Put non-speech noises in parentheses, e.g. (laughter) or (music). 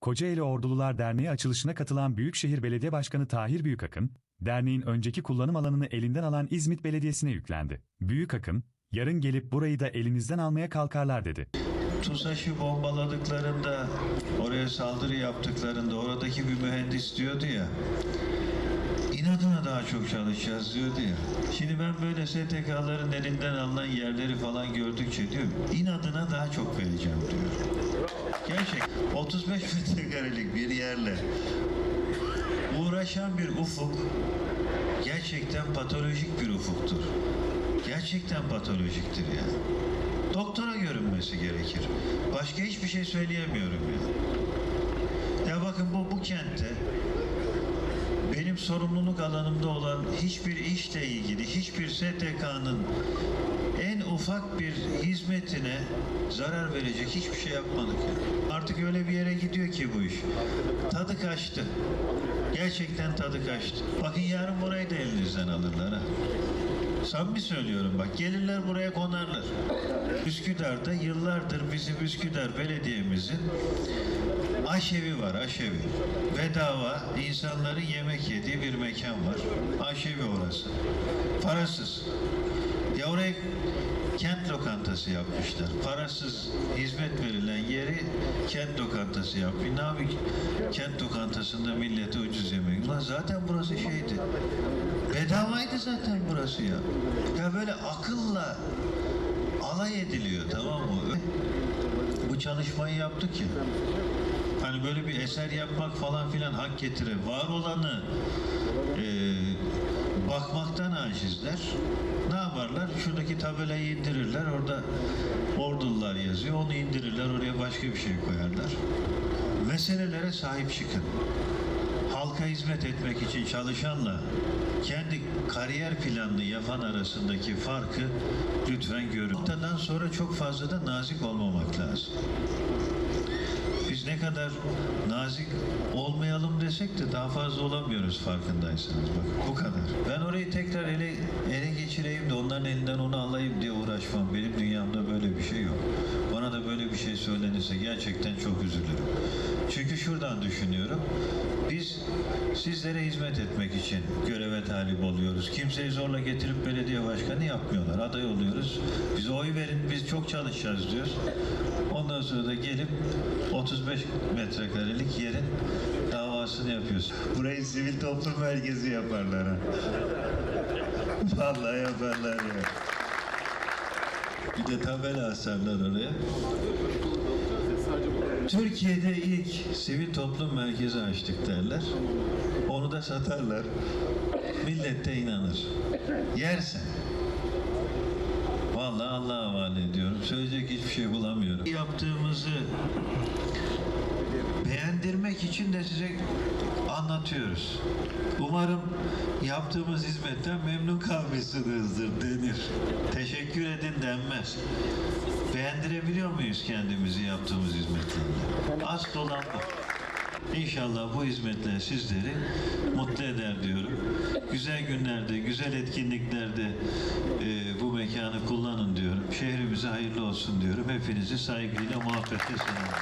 Kocaeli Ordulular Derneği açılışına katılan Büyükşehir Belediye Başkanı Tahir Büyükakın, derneğin önceki kullanım alanını elinden alan İzmit Belediyesi'ne yüklendi. Büyükakın, yarın gelip burayı da elinizden almaya kalkarlar dedi. TUSAŞ'ı bombaladıklarında, oraya saldırı yaptıklarında oradaki bir mühendis diyordu ya, inadına daha çok çalışacağız diyordu ya. Şimdi ben böyle STK'ların elinden alınan yerleri falan gördükçe diyorum, inadına daha çok vereceğim diyor. Gerçek 35 metrekarelik bir yerle uğraşan bir ufuk gerçekten patolojik bir ufuktur. Gerçekten patolojiktir yani. Doktora görünmesi gerekir. Başka hiçbir şey söyleyemiyorum ya. Ya bakın bu bu kentte sorumluluk alanımda olan hiçbir işle ilgili hiçbir STK'nın en ufak bir hizmetine zarar verecek hiçbir şey yapmadık ya. Artık öyle bir yere gidiyor ki bu iş. Tadı kaçtı. Gerçekten tadı kaçtı. Bakın yarın burayı da elinizden alırlar ha. Samimi söylüyorum bak gelirler buraya konarlar. Üsküdar'da yıllardır bizim Üsküdar Belediye'mizin aşevi var aşevi. Bedava insanların yemek yediği bir mekan var. Aşevi orası. Parasız. Ya oraya kent lokantası yapmışlar. Parasız hizmet verilen yeri kent lokantası yapmış. Ne yapayım? Kent lokantasında millete ucuz yemek. Ulan zaten burası şeydi. Bedavaydı zaten burası ya. Ya böyle çalışmayı yaptık ya. Hani böyle bir eser yapmak falan filan hak getire. Var olanı e, bakmaktan acizler. Ne yaparlar? Şuradaki tabelayı indirirler. Orada ordulular yazıyor. Onu indirirler. Oraya başka bir şey koyarlar. Meselelere sahip çıkın halka hizmet etmek için çalışanla kendi kariyer planını yapan arasındaki farkı lütfen görün. Noktadan sonra çok fazla da nazik olmamak lazım. Biz ne kadar nazik olmayalım desek de daha fazla olamıyoruz farkındaysanız bak bu kadar. Ben orayı tekrar ele, ele geçireyim de onların elinden onu alayım diye uğraşmam. Benim dünyamda böyle bir şey yok. Bana da böyle bir şey söylenirse gerçekten çok üzülürüm. Çünkü şuradan düşünüyorum. Biz sizlere hizmet etmek için göreve talip oluyoruz. Kimseyi zorla getirip belediye başkanı yapmıyorlar. Aday oluyoruz. Bize oy verin biz çok çalışacağız diyoruz. Ondan sonra da gelip 35 metrekarelik yerin davasını yapıyoruz. Burayı sivil toplum merkezi yaparlar ha. (laughs) Vallahi yaparlar ya. Bir de tabela asarlar oraya. Türkiye'de ilk sivil toplum merkezi açtık derler. Onu da satarlar. Millet de inanır. Yersen. Vallahi Allah'a havale ediyorum. Söyleyecek hiçbir şey bulamıyorum. Yaptığımızı beğendirmek için de size anlatıyoruz. Umarım yaptığımız hizmetten memnun kalmışsınızdır denir. Teşekkür edin denmez. Beğendirebiliyor muyuz kendimizi yaptığımız hizmetlerle? Asıl olan bu. İnşallah bu hizmetler sizleri mutlu eder diyorum. Güzel günlerde, güzel etkinliklerde e, bu mekanı kullanın diyorum. Şehrimize hayırlı olsun diyorum. Hepinizi saygıyla, muhabbetle selamlıyorum.